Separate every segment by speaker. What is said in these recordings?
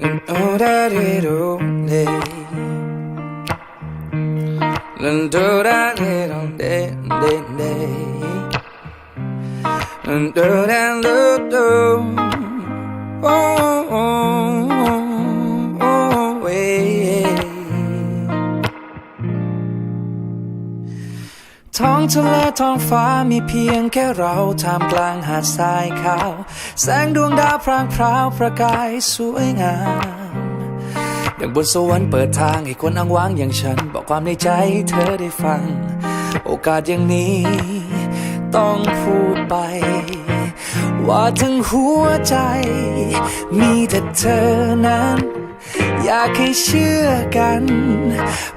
Speaker 1: 난 오라리로 내난 도라리로 내내내난 도라리로 องทะเลท้องฟ้ามีเพียงแค่เราท่ามกลางหาดทรายขาว แสงดวงดาวพรางพราวประกายสวยงามอย่างบนสวรรค์เปิดทางให้คนอ้างว้างอย่างฉัน บอกความในใจเธอได้ฟัง โอกาสอย่างนี้ ต้องพูดไป ว่าทั้งหัวใจ มีแต่เธอนั้น อยากให้เชื่อกัน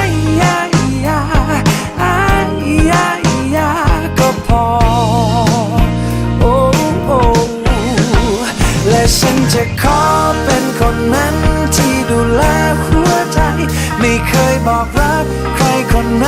Speaker 1: ย และฉันจะขอเป็นคนนั้นที่ดูแลหัวใจ ไม่เคยบอกรักใครคนไหน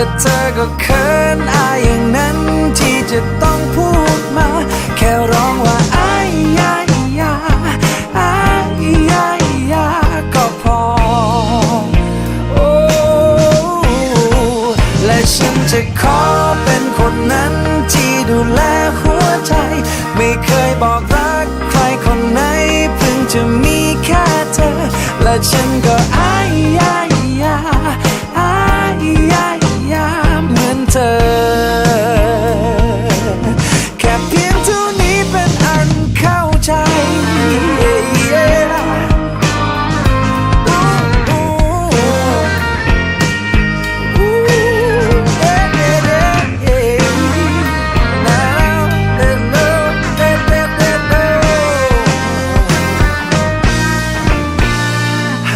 Speaker 1: แต่เธอก็เขินอายอย่างนั้นที่จะต้องพูดมา แค่ร้องว่าอายยายาอายยายาก็พอ โอ้และฉันจะขอเป็นคนนั้นที่ดูแลหัวใจ ไม่เคยบอกรักใครคนไหนเพิ่งจะมีแค่เธอ และฉันก็อา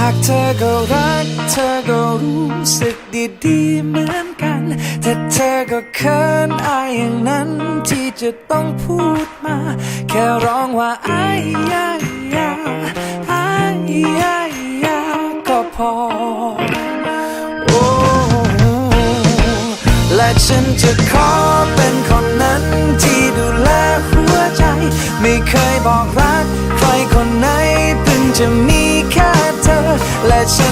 Speaker 1: ากเธอก็รัก เธอก็รู้สึกดีๆเหมือนกัน แต่เธอก็เขินอายอย่างนั้นที่จะต้องพูดมา แค่ร้องว่าอายยายาอายยายาก็พอ โอ้และฉันจะขอเป็นคนนั้นที่ดูแลหัวใจ ไม่เคยบอกรัก และฉั